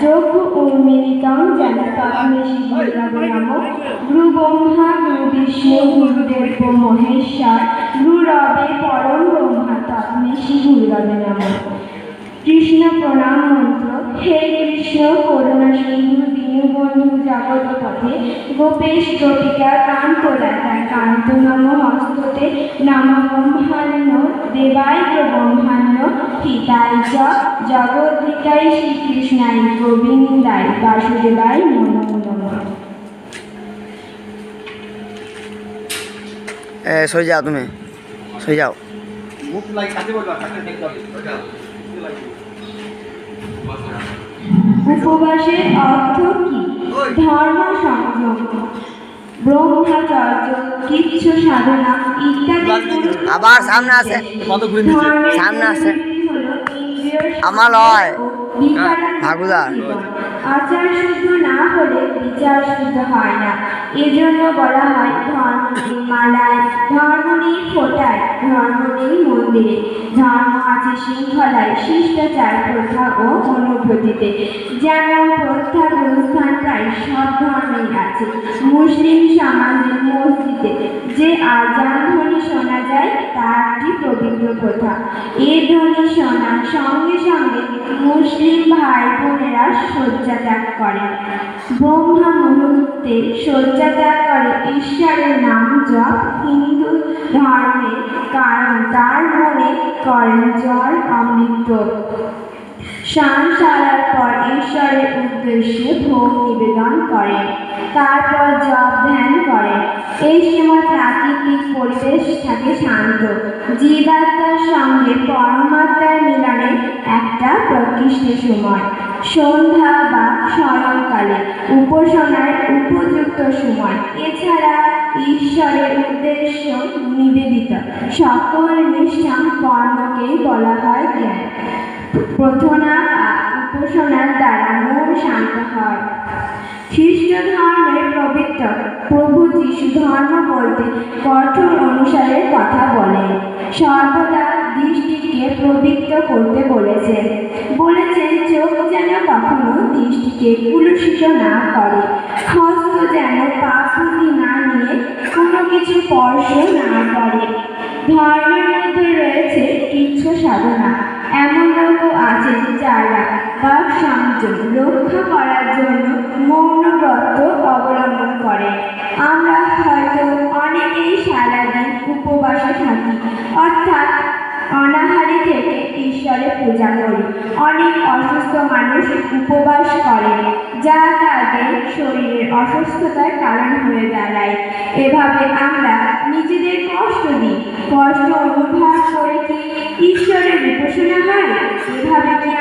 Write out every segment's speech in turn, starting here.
চক্ষু উন্মিলিতং যেন তৎমেশি গুরুরবে নম গুরু ব্রহ্মা গুরু বিষ্ণু গুরুদেব মহেশ্বর গুরু রবে পরম ব্রহ্মা তৎমেশি গুরুরবে কৃষ্ণ প্রণাম মন্ত্র, হে কৃষ্ণ, করুণা সিন্ধু দীনবন্ধু জগৎ পথে গোপেশ গোপিকা কান্ত রাধা কান্ত নম হস্ততে নম ব্রহ্মাণ্য দেবায় ব্রহ্মাণ্য হিতায় চ জগদ্ধিতায় শ্রীকৃষ্ণায় গোবিন্দায় বাসুদেবায় নমো সই যাও। তুমি সই যাও মুখ উপবাসের অর্থ কি? ধর্ম সংযম ব্রহ্মচর্য কিচ্ছু সাধনা ইত্যাদি আবার সামনে? ধর্মের সামনে আছে। আমার লয়। আচার শুদ্ধ না হলে বিচার শুদ্ধ হয় না। এজন্য বলা হয় ধর্ম নেই মালায় ধর্ম নেই ফোটায় ধর্ম নেই মন্দিরে। ধর্ম আছে শৃঙ্খলায় শিষ্টাচার প্রথা ও অনুভূতিতে। যেমন প্রথা অনুষ্ঠান প্রায় সব ধর্মেই আছে। মুসলিম সমাজে মসজিদে যে আজান ধ্বনি শোনা যায় তা একটি পবিত্র প্রথা। এই ধ্বনি শোনার সঙ্গে সঙ্গে মুসলিম ভাই বোনেরা শয্যা ত্যাগ করেন। ব্রহ্মা মুহূর্তে শয্যা ত্যাগ করে ঈশ্বরের নাম জপ হিন্দু ধর্মে, কারণ তার মনে করেন জল অমৃত। স্নান সারার পর ঈশ্বরের উদ্দেশ্যে ভোগ নিবেদন করেন, তারপর জপ ধ্যান করেন। এই সময় প্রাকৃতিক পরিবেশ থাকে শান্ত। জীবাত্মার সঙ্গে পরমাত্মার মিলনে একটা প্রকৃষ্ট সময়। সন্ধ্যা বা শরণকালে উপাসনার উপযুক্ত সময়। এছাড়া ঈশ্বরের উদ্দেশ্য নিবেদিত। সকল নিষ্ঠা কর্মকেই বলা হয় জ্ঞান। প্রার্থনা উপাসনার দ্বারা মন শান্ত হয়। খ্রিস্ট ধর্মের পবিত্র প্রভু যিশু ধর্ম বলতে কঠোর অনুসারে কথা বলেন সর্বদা পবিত্র করতে বলেছেন। বলেছেন, চোখ যেন কখনো দৃষ্টিকে কুলুষিত না করে, হস্ত যেন পাপুতি না নিয়ে কোনো কিছু স্পর্শ না করে। ধর্মের মধ্যে রয়েছে কিছু সাধনা। এমন লোকও আছেন যারা বা সংযম রক্ষা করার জন্য মৌন ব্রত অবলম্বন করে। আমরা হয়তো অনেকেই সারাদিন উপবাসে থাকি, অর্থাৎ অনাহারি থেকে ঈশ্বরের পূজা করি। অনেক অসুস্থ মানুষ উপবাস করে, যা তাদের শরীরের অসুস্থতার কারণ হয়ে দাঁড়ায়। এভাবে আমরা নিজেদের কষ্ট দিই। কষ্ট অনুভব করে কি ঈশ্বরের উপাসনা হয়? এভাবে কি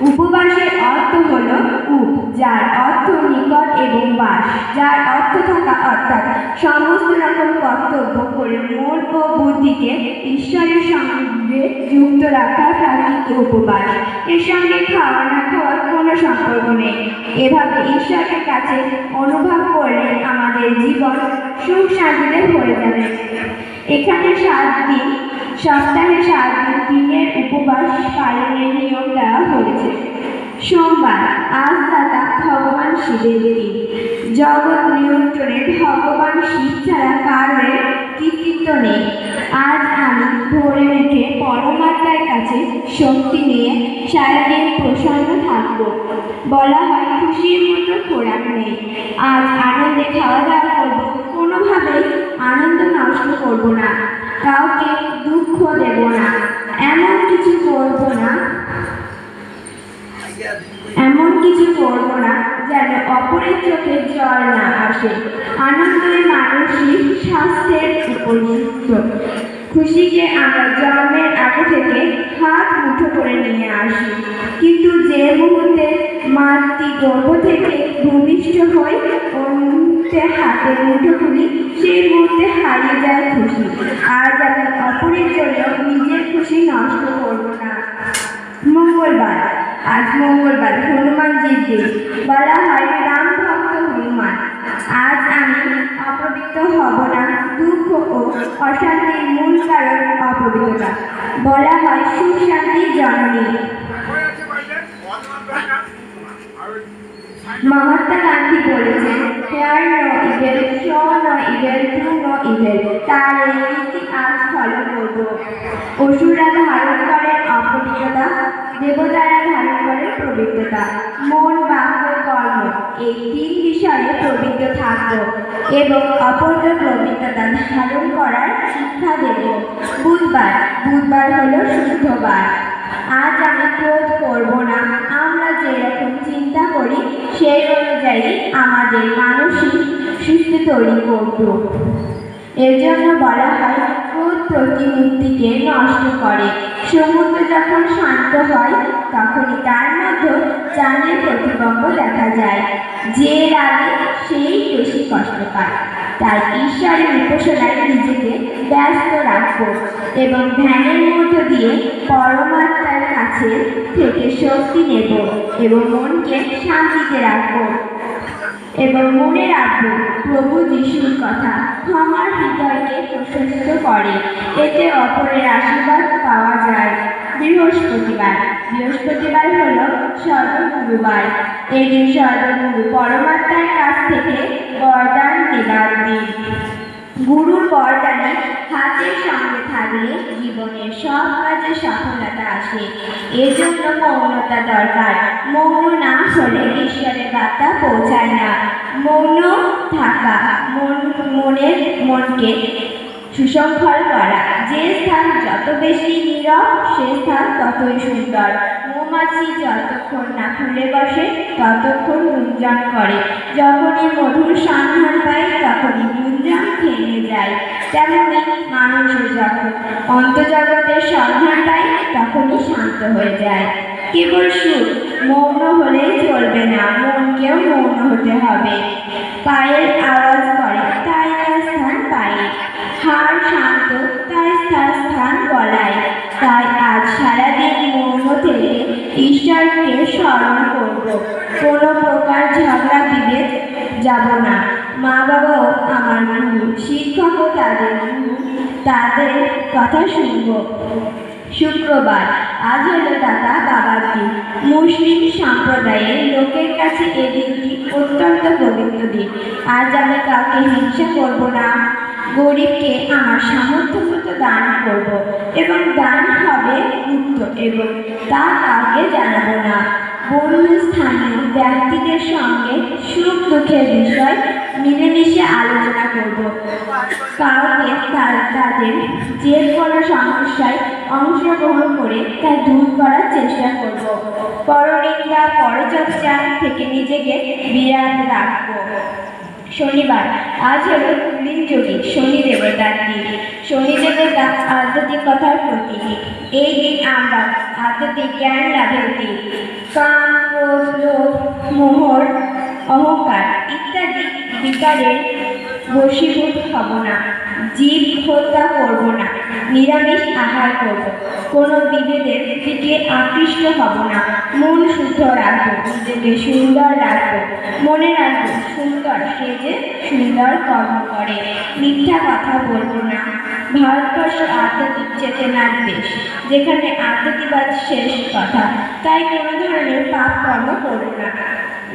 উপবাসের অর্থ হল উপ যার অর্থ নিকট এবং বাস, যার অর্থ থাকা অর্থাৎ সমস্ত রকম কর্তব্য করে মন ও বুদ্ধিকে ঈশ্বরের সঙ্গে যুক্ত রাখা প্রাকৃতিক উপবাস। এর সঙ্গে খাওয়া না খাওয়ার কোনো সম্পর্ক নেই। এভাবে ঈশ্বরের কাছে অনুভব করলে আমাদের জীবন সুখ শান্তিতে ভরে যাবে। এখানে সাত দিন সপ্তাহে সাত দিনের উপবাস পালনের নিয়ম দেওয়া হয়েছে। সোমবার, আজ দাতা ভগবান শিবের দিন। জগৎ নিয়ন্ত্রণে ভগবান শিব ছাড়া কারণের কৃতিত্ব নেই। আজ আমি ভোরে উঠে পরমাত্মার কাছে শক্তি নিয়ে সারাদিন প্রসন্ন থাকব। বলা হয় খুশির মতো খোরাক নেই। আজ আনন্দে খাওয়া দাওয়া করব, কোনোভাবেই আনন্দ নষ্ট করব না। কাউকে দুঃখ দেব না এমন কিছু করব না এমন কিছু করব না যেন অপরের চোখে জল না আসে। আনন্দই মানসিক স্বাস্থ্যের উপযুক্ত। খুশিকে আমরা জন্মের আগে থেকে হাত মুঠো করে নিয়ে আসি। কিন্তু যে মুহূর্তে মাতৃ গর্ভ থেকে ভূমিষ্ঠ হই মুহূর্তে হাতে মুঠো খুলি, সেই মুহূর্তে হারিয়ে যায় খুশি। আজ আমি অপরের জন্য নিজের খুশি নষ্ট করব না। মঙ্গলবার। আজ মঙ্গলবার হনুমানজির দিন বলা হয় রাম ভক্ত হনুমান। আজ আমি অপবিত্র হব না, দুঃখ ও অশান্তির মূল কারণ অপবিত্রতা বলা হয় সুশান্তির জননী। মহাত্মা গান্ধী বলেছেন, hear no evil show no evil evil তার এই নীতি আজ ফলো করব। অসুররা পবিত্রতা মন বাক্য কর্ম, এই তিন বিষয়ে পবিত্র থাকব এবং অপূর্ণ পবিত্রতা ধারণ করার শিক্ষা দেব। বুধবার বুধবার হলো শুদ্ধবার আজ আমি ক্রোধ করব না। আমরা যেরকম চিন্তা করি, সেই অনুযায়ী আমাদের মানসিক সৃষ্টি তৈরি করব। এর জন্য বলা হয় প্রতিমূর্তিকে নষ্ট করে। সমুদ্র যখন শান্ত হয়, তখনই তার মধ্যে চাঁদের প্রতিবম্ব দেখা যায়। যে রাগে সেই বেশি কষ্ট পায়। তাই ঈশ্বরের উপাসনায় নিজেকে ব্যস্ত রাখব এবং ধ্যানের মধ্য দিয়ে পরমাত্মার কাছে থেকে শক্তি নেব এবং মনকে শান্তিতে রাখব। এবং মনে রাখব, প্রভু যিশুর কথা আমার হৃদয়কে প্রশস্ত করে। এতে অপরের আশীর্বাদ পাওয়া যায়। বৃহস্পতিবার। বৃহস্পতিবার হল সর্বগুরুবার এদিন সর্বগুরু পরমাত্মার কাছ থেকে বরদান নেবার দিন। গুরুর বরদানে হাতের সঙ্গে থাকলে জীবনের সব কাজে সফলতা আসে। এজন্য মৌনতা দরকার। মৌন না হলে ঈশ্বরের বার্তা পৌঁছায় না। মৌন থাকা মন মনের মনকে সুশৃঙ্খল করা যে স্থান যত বেশি নীরব, সে স্থান ততই সুন্দর। মৌমাছি যতক্ষণ না খুলে বসে, ততক্ষণ গুঞ্জন করে। যখনই মধুর সন্ধান পায় তখনই গুঞ্জন থেমে যায়। তেমনি মানুষও যখন অন্তজগতের সন্ধান পায়, তখনই শান্ত হয়ে যায়। কেবল সুর, মৌন হলেই চলবে না। মনকেও মৌন হতে হবে। পায়ের আওয়াজ করে, তাই স্থান পায়ে। হাড় স্মরণ করব। কোনো প্রকার ঝগড়া বিভেদ যাব না। মা বাবাও আমার গুরু শিক্ষকও তাদের গুরু, তাদের কথা শুনব। শুক্রবার, আজ হলো দাদা বাবার দিন। মুসলিম সম্প্রদায়ের লোকের কাছে এই দিনটি অত্যন্ত পবিত্র দিন। আজ আমি কাউকে হিংসা করব না। গরিবকে আমার সামর্থ্য মতো দান করব এবং দান হবে গুপ্ত এবং তা কাউকে জানাব না। বন্ধু স্থানীয় ব্যক্তিদের সঙ্গে সুখ দুঃখের বিষয় মিলেমিশে আলোচনা করব। কাউকে তার তাদের যে কোনো সমস্যায় অংশগ্রহণ করে তা দূর করার চেষ্টা করব। পরনিন্দা পরচর্চা থেকে নিজেকে বিরাট রাখব। শনিবার, আজ হলো দিন যোগী। শনি শনি আধ্যাত্মিক আধ্যাত্মিকতার প্রতীক এই দিন আমরা আধ্যাত্মিক জ্ঞান লাভের দিন। কাম মোহর, অহংকার ইত্যাদি বিকারের বশীভূত হব না। জীব হত্যা করব না, নিরামিষ আহার করব। কোনো বিভেদের দিকে আকৃষ্ট হব না। মন শুদ্ধ রাখব, নিজেকে সুন্দর রাখব। মনে রাখব, সুন্দর সে যে সুন্দর কর্ম করে। মিথ্যা কথা বলব না। ভারতবর্ষ আধ্যাত্মিক চেতনার দেশ, যেখানে আধ্যাত্মিকবাদ শেষ কথা। তাই কোনো ধরনের পাপ কর্ম করব না।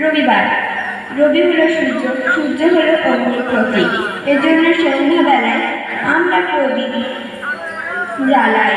রবিবার, রবি হলো সূর্য সূর্য হলো অগ্নির প্রতীক। এজন্য সন্ধ্যাবেলায় আমরা প্রদীপ জ্বালাই।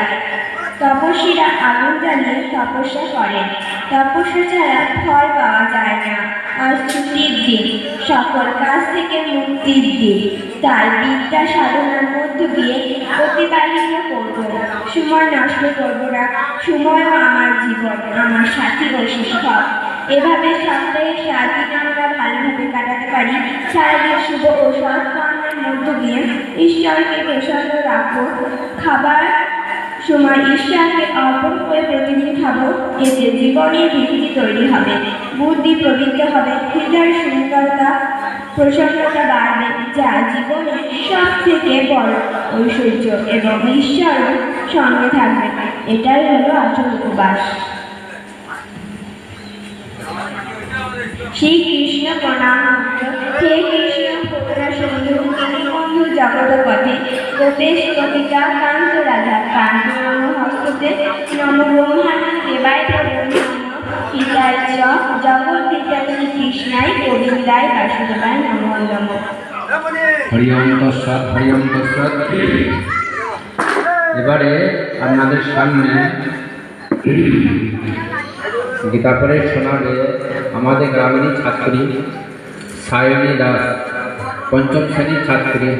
তপস্বীরা আগুন জ্বালিয়ে তপস্যা করেন। তপস্যা ছাড়া ফল পাওয়া যায় না। আর ছুটির দিন, সকল কাজ থেকে মুক্তির দিন। তাই বিদ্যা সাধনার মধ্য দিয়ে অতিবাহিত করব। সময় নষ্ট করব না। সময়ও আমার জীবন, আমার সাথী ও শিক্ষক এভাবে সপ্তাহে সাত দিন আমরা ভালোভাবে কাটাতে পারি। সারাদিন শুভ ও সৎকর্মের মধ্য দিয়ে ঈশ্বরকে প্রসন্ন রাখব খাবার সময় ঈশ্বরকে অর্পণ করে প্রতিদিন খাব। এতে জীবনের ভিত্তি তৈরি হবে, বুদ্ধি প্রবৃত্ত হবে হৃদয় সুন্দরতা প্রসন্নতা বাড়বে, যা জীবনের সব থেকে বড় ঐশ্বর্য এবং ঈশ্বরও সঙ্গে থাকবে। এটাই হলো আসল উপবাস। শ্রী কৃষ্ণ প্রণাম। হে কৃষ্ণ। বন্ধু জগতপতি। গোপেশ কবিকা কান্ত রাধা কান্ত হস্ততে নম দেবায় পিতায় জগৎ কৃষ্ণায় বাসুদেবায় এবারে আপনাদের সামনে গীতা করে শোনাবে আমাদের গ্রামেরই ছাত্রী, সায়নী দাস, পঞ্চম শ্রেণির ছাত্রী।